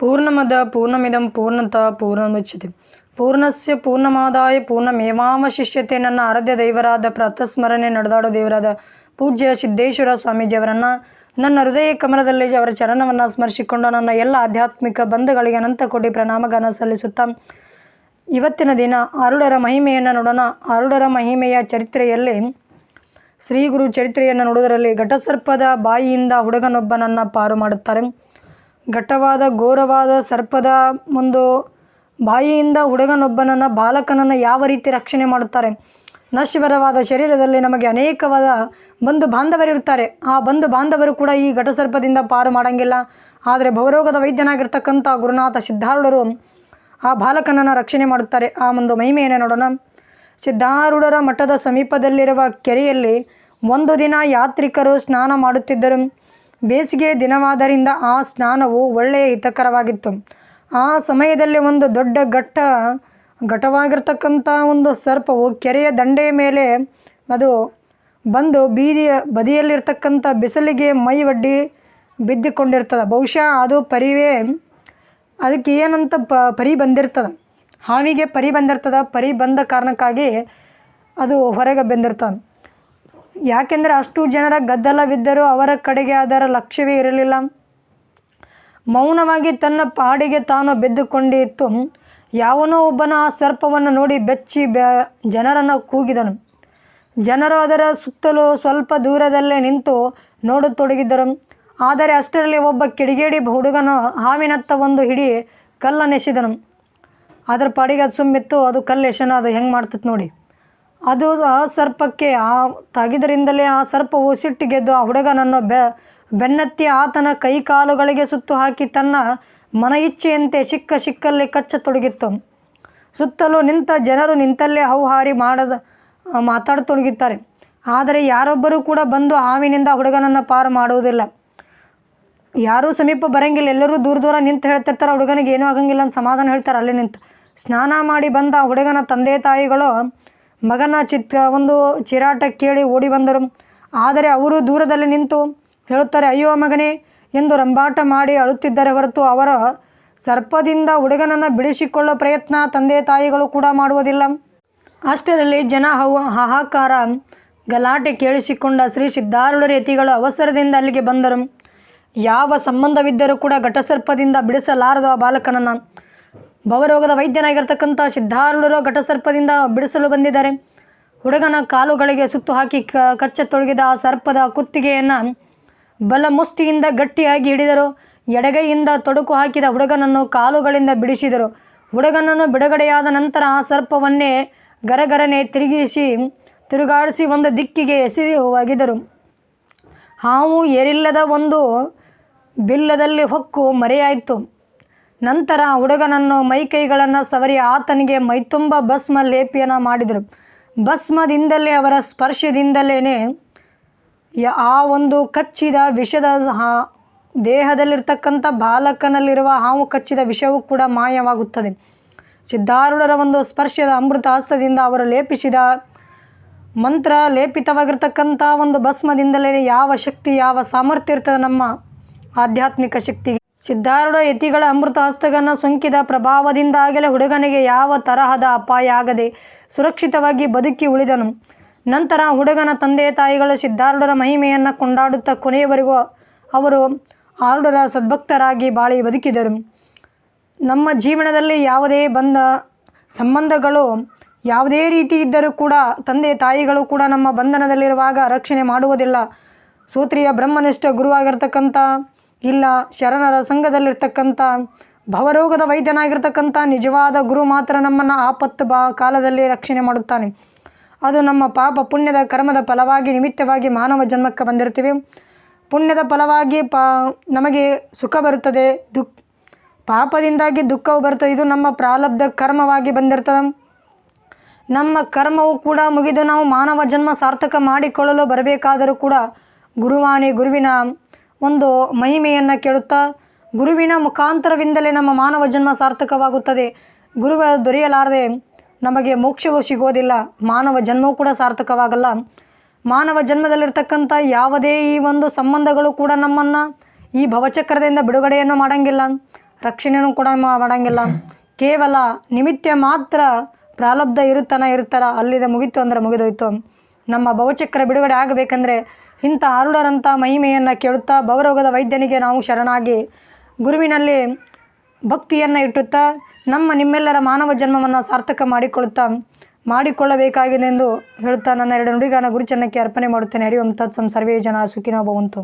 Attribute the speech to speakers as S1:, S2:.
S1: ಪೂರ್ಣಮದ ಪೂರ್ಣಮಿದಂ ಪೂರ್ಣತ ಪೂರ್ಣಮುಚ್ಯತೆ ಪೂರ್ಣಸ್ಯ ಪೂರ್ಣಮಾದಾಯ ಪೂರ್ಣಮೇವಾವಶಿಷ್ಯತೆ ನನ್ನ ಆರಾಧ್ಯ ದೈವರಾದ ಪ್ರಾತಸ್ಮರಣೆ ನಡೆದಾಡೋ ದೇವರಾದ ಪೂಜ್ಯ ಸಿದ್ದೇಶ್ವರ ಸ್ವಾಮೀಜಿಯವರನ್ನು, ನನ್ನ ಹೃದಯ ಕಮಲದಲ್ಲಿ ಅವರ ಚರಣವನ್ನು ಸ್ಮರಿಸಿಕೊಂಡು ನನ್ನ ಎಲ್ಲ ಆಧ್ಯಾತ್ಮಿಕ ಬಂಧುಗಳಿಗೆ ಅನಂತ ಕೊಡಿ ಪ್ರಣಾಮಗಾನ ಸಲ್ಲಿಸುತ್ತಾ, ಇವತ್ತಿನ ದಿನ ಅರುಡರ ಮಹಿಮೆಯನ್ನು ನೋಡೋಣ. ಅರುಡರ ಮಹಿಮೆಯ ಚರಿತ್ರೆಯಲ್ಲಿ ಶ್ರೀ ಗುರು ಚರಿತ್ರೆಯನ್ನು ನೋಡುವುದರಲ್ಲಿ ಘಟಸರ್ಪದ ಬಾಯಿಯಿಂದ ಹುಡುಗನೊಬ್ಬನನ್ನು ಪಾರು ಮಾಡುತ್ತಾರೆ. ಘಟ್ಟವಾದ, ಘೋರವಾದ ಸರ್ಪದ ಒಂದು ಬಾಯಿಯಿಂದ ಹುಡುಗನೊಬ್ಬನನ್ನು, ಬಾಲಕನನ್ನು ಯಾವ ರೀತಿ ರಕ್ಷಣೆ ಮಾಡುತ್ತಾರೆ? ನಶ್ವರವಾದ ಶರೀರದಲ್ಲಿ ನಮಗೆ ಅನೇಕವಾದ ಬಂಧು ಬಾಂಧವರಿರುತ್ತಾರೆ ಆ ಬಂಧು ಬಾಂಧವರು ಕೂಡ ಈ ಘಟಸರ್ಪದಿಂದ ಪಾರು ಮಾಡಂಗಿಲ್ಲ. ಆದರೆ ಭವರೋಗದ ವೈದ್ಯನಾಗಿರ್ತಕ್ಕಂಥ ಗುರುನಾಥ ಸಿದ್ಧಾರೂಢರು ಆ ಬಾಲಕನನ್ನು ರಕ್ಷಣೆ ಮಾಡುತ್ತಾರೆ. ಆ ಒಂದು ಮಹಿಮೆಯನ್ನು ನೋಡೋಣ. ಸಿದ್ಧಾರೂಢರ ಮಠದ ಸಮೀಪದಲ್ಲಿರುವ ಕೆರೆಯಲ್ಲಿ ಒಂದು ದಿನ ಯಾತ್ರಿಕರು ಸ್ನಾನ ಮಾಡುತ್ತಿದ್ದರು. ಬೇಸಿಗೆ ದಿನವಾದರಿಂದ ಆ ಸ್ನಾನವು ಒಳ್ಳೆಯ ಹಿತಕರವಾಗಿತ್ತು. ಆ ಸಮಯದಲ್ಲಿ ಒಂದು ದೊಡ್ಡ ಘಟ್ಟ, ಘಟವಾಗಿರ್ತಕ್ಕಂಥ ಒಂದು ಸರ್ಪವು ಕೆರೆಯ ದಂಡೆಯ ಮೇಲೆ ಅದು ಬಂದು ಬೀದಿಯ ಬದಿಯಲ್ಲಿರ್ತಕ್ಕಂಥ ಬಿಸಿಲಿಗೆ ಮೈ ಒಡ್ಡಿ ಬಿದ್ದುಕೊಂಡಿರ್ತದೆ. ಬಹುಶಃ ಅದು ಪರಿವೇ, ಅದಕ್ಕೆ ಏನಂತ ಪ, ಪರಿ ಬಂದಿರ್ತದೆ. ಹಾವಿಗೆ ಪರಿ ಬಂದಿರ್ತದೆ. ಪರಿ ಬಂದ ಕಾರಣಕ್ಕಾಗಿ ಅದು ಹೊರಗೆ ಬಂದಿರ್ತದೆ. ಯಾಕೆಂದರೆ ಅಷ್ಟು ಜನರ ಗದ್ದಲವಿದ್ದರೂ ಅವರ ಕಡೆಗೆ ಅದರ ಲಕ್ಷ್ಯವೇ ಇರಲಿಲ್ಲ. ಮೌನವಾಗಿ ತನ್ನ ಪಾಡಿಗೆ ತಾನು ಬೆದ್ದುಕೊಂಡಿತ್ತು. ಯಾವನೋ ಒಬ್ಬನ ಆ ಸರ್ಪವನ್ನು ನೋಡಿ ಬೆಚ್ಚಿ ಬೆ ಜನರನ್ನು ಕೂಗಿದನು. ಜನರು ಅದರ ಸುತ್ತಲೂ ಸ್ವಲ್ಪ ದೂರದಲ್ಲೇ ನಿಂತು ನೋಡತೊಡಗಿದ್ದರು ಆದರೆ ಅಷ್ಟರಲ್ಲಿ ಒಬ್ಬ ಕಿಡಿಗೇಡಿ ಹುಡುಗನು ಹಾವಿನತ್ತ ಒಂದು ಹಿಡಿ ಕಲ್ಲನ್ನೆಸೆದನು. ಅದರ ಪಾಡಿಗೆ ಅದು ಸುಮ್ಮಿತ್ತು. ಅದು ಕಲ್ಲು ಎಸೆನ ಅದು ಹೆಂಗೆ ಮಾಡ್ತದೆ ನೋಡಿ. ಅದು ಆ ಸರ್ಪಕ್ಕೆ, ಆ ತಾಗಿದರಿಂದಲೇ ಆ ಸರ್ಪವು ಸಿಟ್ಟಿಗೆದ್ದು ಆ ಹುಡುಗನನ್ನು ಬೆ, ಬೆನ್ನತ್ತಿ ಆತನ ಕೈ ಕಾಲುಗಳಿಗೆ ಸುತ್ತು ಹಾಕಿ ತನ್ನ ಮನ ಇಚ್ಛೆಯಂತೆ ಚಿಕ್ಕ ಚಿಕ್ಕಲ್ಲಿ ಕಚ್ಚತೊಡಗಿತ್ತು. ಸುತ್ತಲೂ ನಿಂತ ಜನರು ನಿಂತಲ್ಲೇ ಹೌಹಾರಿ ಮಾಡದ, ಮಾತಾಡತೊಡಗಿದ್ದಾರೆ. ಆದರೆ ಯಾರೊಬ್ಬರೂ ಕೂಡ ಬಂದು ಹಾವಿನಿಂದ ಹುಡುಗನನ್ನು ಪಾರು ಮಾಡುವುದಿಲ್ಲ. ಯಾರೂ ಸಮೀಪ ಬರಂಗಿಲ್ಲ. ಎಲ್ಲರೂ ದೂರ ದೂರ ನಿಂತು ಹೇಳ್ತಿರ್ತಾರೆ, ಹುಡುಗನಿಗೆ ಏನೂ ಆಗಂಗಿಲ್ಲ ಅಂತ ಸಮಾಧಾನ ಹೇಳ್ತಾರೆ. ಅಲ್ಲೇ ನಿಂತು ಸ್ನಾನ ಮಾಡಿ ಬಂದ ಹುಡುಗನ ತಂದೆ ತಾಯಿಗಳು ಮಗನ ಚಿತ್ರ ಒಂದು ಚಿರಾಟ ಕೇಳಿ ಓಡಿ ಬಂದರು. ಆದರೆ ಅವರು ದೂರದಲ್ಲಿ ನಿಂತು ಹೇಳುತ್ತಾರೆ, ಅಯ್ಯೋ ಮಗನೇ, ಎಂದು ರಂಬಾಟ ಮಾಡಿ ಅಳುತ್ತಿದ್ದರೆ ಹೊರತು ಅವರ ಸರ್ಪದಿಂದ ಹುಡುಗನನ್ನು ಬಿಡಿಸಿಕೊಳ್ಳೋ ಪ್ರಯತ್ನ ತಂದೆ ತಾಯಿಗಳು ಕೂಡ ಮಾಡುವುದಿಲ್ಲ. ಅಷ್ಟರಲ್ಲಿ ಜನ ಹಾಹಾಕಾರ ಗಲಾಟೆ ಕೇಳಿಸಿಕೊಂಡ ಶ್ರೀ ಸಿದ್ಧಾರೂಢ ಯತಿಗಳು ಅವಸರದಿಂದ ಅಲ್ಲಿಗೆ ಬಂದರು. ಯಾವ ಸಂಬಂಧವಿದ್ದರೂ ಕೂಡ ಘಟಸರ್ಪದಿಂದ ಬಿಡಿಸಲಾರದು ಆ ಬಾಲಕನನ್ನು. ಭವರೋಗದ ವೈದ್ಯನಾಗಿರ್ತಕ್ಕಂಥ ಸಿದ್ಧಾರೂಢರು ಘಟಸರ್ಪದಿಂದ ಬಿಡಿಸಲು ಬಂದಿದ್ದಾರೆ. ಹುಡುಗನ ಕಾಲುಗಳಿಗೆ ಸುತ್ತು ಹಾಕಿ ಕ ಕಚ್ಚತೊಡಗಿದ ಆ ಸರ್ಪದ ಕುತ್ತಿಗೆಯನ್ನು ಬಲ ಮುಷ್ಟಿಯಿಂದ ಗಟ್ಟಿಯಾಗಿ ಹಿಡಿದರು. ಎಡಗೈಯಿಂದ ತೊಡಕು ಹಾಕಿದ ಹುಡುಗನನ್ನು ಕಾಲುಗಳಿಂದ ಬಿಡಿಸಿದರು. ಹುಡುಗನನ್ನು ಬಿಡುಗಡೆಯಾದ ನಂತರ ಆ ಸರ್ಪವನ್ನೇ ಗರಗರನೆ ತಿರುಗಿಸಿ, ತಿರುಗಾಡಿಸಿ ಒಂದು ದಿಕ್ಕಿಗೆ ಎಸೆದು ಒಗೆದರು ಹಾವು ಏರಿಲ್ಲದ ಒಂದು ಬಿಲ್ಲದಲ್ಲಿ ಹೊಕ್ಕು ಮರೆಯಾಯಿತು. ನಂತರ ಹುಡುಗನನ್ನು ಮೈಕೈಗಳನ್ನು ಸವರಿ ಆತನಿಗೆ ಮೈತುಂಬ ಭಸ್ಮ ಲೇಪಿಯನ ಮಾಡಿದರು. ಭಸ್ಮದಿಂದಲೇ ಅವರ ಸ್ಪರ್ಶದಿಂದಲೇ ಆ ಒಂದು ಕಚ್ಚಿದ ವಿಷದ ದೇಹದಲ್ಲಿರ್ತಕ್ಕಂಥ ಬಾಲಕನಲ್ಲಿರುವ ಹಾವು ಕಚ್ಚಿದ ವಿಷವು ಕೂಡ ಮಾಯವಾಗುತ್ತದೆ. ಸಿದ್ಧಾರೂಢರ ಒಂದು ಸ್ಪರ್ಶದ ಅಮೃತ ಹಸ್ತದಿಂದ ಅವರು ಲೇಪಿಸಿದ ಮಂತ್ರ ಲೇಪಿತವಾಗಿರ್ತಕ್ಕಂಥ ಒಂದು ಭಸ್ಮದಿಂದಲೇ ಯಾವ ಶಕ್ತಿ, ಯಾವ ಸಾಮರ್ಥ್ಯ ಇರ್ತದೆ ನಮ್ಮ ಆಧ್ಯಾತ್ಮಿಕ ಶಕ್ತಿಗೆ? ಸಿದ್ಧಾರೂಢ ಯತಿಗಳ ಅಮೃತ ಹಸ್ತಗನ್ನು ಸೋಂಕಿದ ಪ್ರಭಾವದಿಂದಾಗಲೇ ಹುಡುಗನಿಗೆ ಯಾವ ತರಹದ ಅಪಾಯ ಆಗದೆ ಸುರಕ್ಷಿತವಾಗಿ ಬದುಕಿ ಉಳಿದನು. ನಂತರ ಹುಡುಗನ ತಂದೆ ತಾಯಿಗಳು ಸಿದ್ಧಾರೂಢರ ಮಹಿಮೆಯನ್ನು ಕೊಂಡಾಡುತ್ತಾ ಕೊನೆಯವರೆಗೂ ಅವರು ಆರುಡರ ಸದ್ಭಕ್ತರಾಗಿ ಬಾಳಿ ಬದುಕಿದರು. ನಮ್ಮ ಜೀವನದಲ್ಲಿ ಯಾವುದೇ ಬಂದ ಸಂಬಂಧಗಳು ಯಾವುದೇ ರೀತಿ ಇದ್ದರೂ ಕೂಡ ತಂದೆ ತಾಯಿಗಳು ಕೂಡ ನಮ್ಮ ಬಂಧನದಲ್ಲಿರುವಾಗ ರಕ್ಷಣೆ ಮಾಡುವುದಿಲ್ಲ. ಸೂತ್ರಿಯ ಬ್ರಹ್ಮನಿಷ್ಠ ಗುರುವಾಗಿರ್ತಕ್ಕಂಥ ಇಲ್ಲ ಶರಣರ ಸಂಘದಲ್ಲಿರ್ತಕ್ಕಂಥ ಭವರೋಗದ ವೈದ್ಯನಾಗಿರ್ತಕ್ಕಂಥ ನಿಜವಾದ ಗುರು ಮಾತ್ರ ನಮ್ಮನ್ನು ಆಪತ್ತು ಬಾ ಕಾಲದಲ್ಲಿ ರಕ್ಷಣೆ ಮಾಡುತ್ತಾನೆ. ಅದು ನಮ್ಮ ಪಾಪ ಪುಣ್ಯದ ಕರ್ಮದ ಫಲವಾಗಿ ನಿಮಿತ್ತವಾಗಿ ಮಾನವ ಜನ್ಮಕ್ಕೆ ಬಂದಿರ್ತೀವಿ ಪುಣ್ಯದ ಫಲವಾಗಿ ಪಾ ನಮಗೆ ಸುಖ ಬರುತ್ತದೆ. ದುಃಖ ಪಾಪದಿಂದಾಗಿ ದುಃಖವು ಬರುತ್ತದೆ. ಇದು ನಮ್ಮ ಪ್ರಾರಬ್ಧ ಕರ್ಮವಾಗಿ ಬಂದಿರ್ತದೆ ನಮ್ಮ ಕರ್ಮವು ಕೂಡ ಮುಗಿದು ನಾವು ಮಾನವ ಜನ್ಮ ಸಾರ್ಥಕ ಮಾಡಿಕೊಳ್ಳಲು ಬರಬೇಕಾದರೂ ಕೂಡ ಗುರುವಾಣಿ ಗುರುವಿನ ಒಂದು ಮಹಿಮೆಯನ್ನು ಕೇಳುತ್ತಾ ಗುರುವಿನ ಮುಖಾಂತರವಿಂದಲೇ ನಮ್ಮ ಮಾನವ ಜನ್ಮ ಸಾರ್ಥಕವಾಗುತ್ತದೆ. ಗುರುವ ದೊರೆಯಲಾರದೆ ನಮಗೆ ಮೋಕ್ಷವೂ ಸಿಗೋದಿಲ್ಲ ಮಾನವ ಜನ್ಮವೂ ಕೂಡ ಸಾರ್ಥಕವಾಗಲ್ಲ. ಮಾನವ ಜನ್ಮದಲ್ಲಿರ್ತಕ್ಕಂಥ ಯಾವುದೇ ಈ ಒಂದು ಸಂಬಂಧಗಳು ಕೂಡ ನಮ್ಮನ್ನು ಈ ಭವಚಕ್ರದಿಂದ ಬಿಡುಗಡೆಯನ್ನು ಮಾಡೋಂಗಿಲ್ಲ. ರಕ್ಷಣೆಯೂ ಕೂಡ ಮಾಡೋಂಗಿಲ್ಲ. ಕೇವಲ ನಿಮಿತ್ತ ಮಾತ್ರ ಪ್ರಾಲಬ್ಧ ಇರುತ್ತಾನ ಇರುತ್ತಾರ. ಅಲ್ಲಿದೆ ಮುಗಿತು ಅಂದರೆ ಮುಗಿದೋಯ್ತು. ನಮ್ಮ ಭವಚಕ್ರ ಬಿಡುಗಡೆ ಆಗಬೇಕಂದ್ರೆ ಇಂಥ ಆರುಡರಂಥ ಮಹಿಮೆಯನ್ನು ಕೇಳುತ್ತಾ ಭವರೋಗದ ವೈದ್ಯನಿಗೆ ನಾವು ಶರಣಾಗಿ ಗುರುವಿನಲ್ಲಿ ಭಕ್ತಿಯನ್ನು ಇಟ್ಟುತ್ತಾ ನಮ್ಮ ನಿಮ್ಮೆಲ್ಲರ ಮಾನವ ಜನ್ಮವನ್ನು ಸಾರ್ಥಕ ಮಾಡಿಕೊಳ್ಳುತ್ತಾ ಮಾಡಿಕೊಳ್ಳಬೇಕಾಗಿದೆ ಎಂದು ಹೇಳುತ್ತಾ ನನ್ನ ಎರಡು ನುಡಿಗಾನ ಗುರುಚನ್ನಕ್ಕೆ ಅರ್ಪಣೆ ಮಾಡುತ್ತೇನೆ. ಹರಿ ಓಂ, ತತ್ಸಂ, ಸರ್ವೇ ಜನ ಸುಖಿನೋ ಭವಂತು.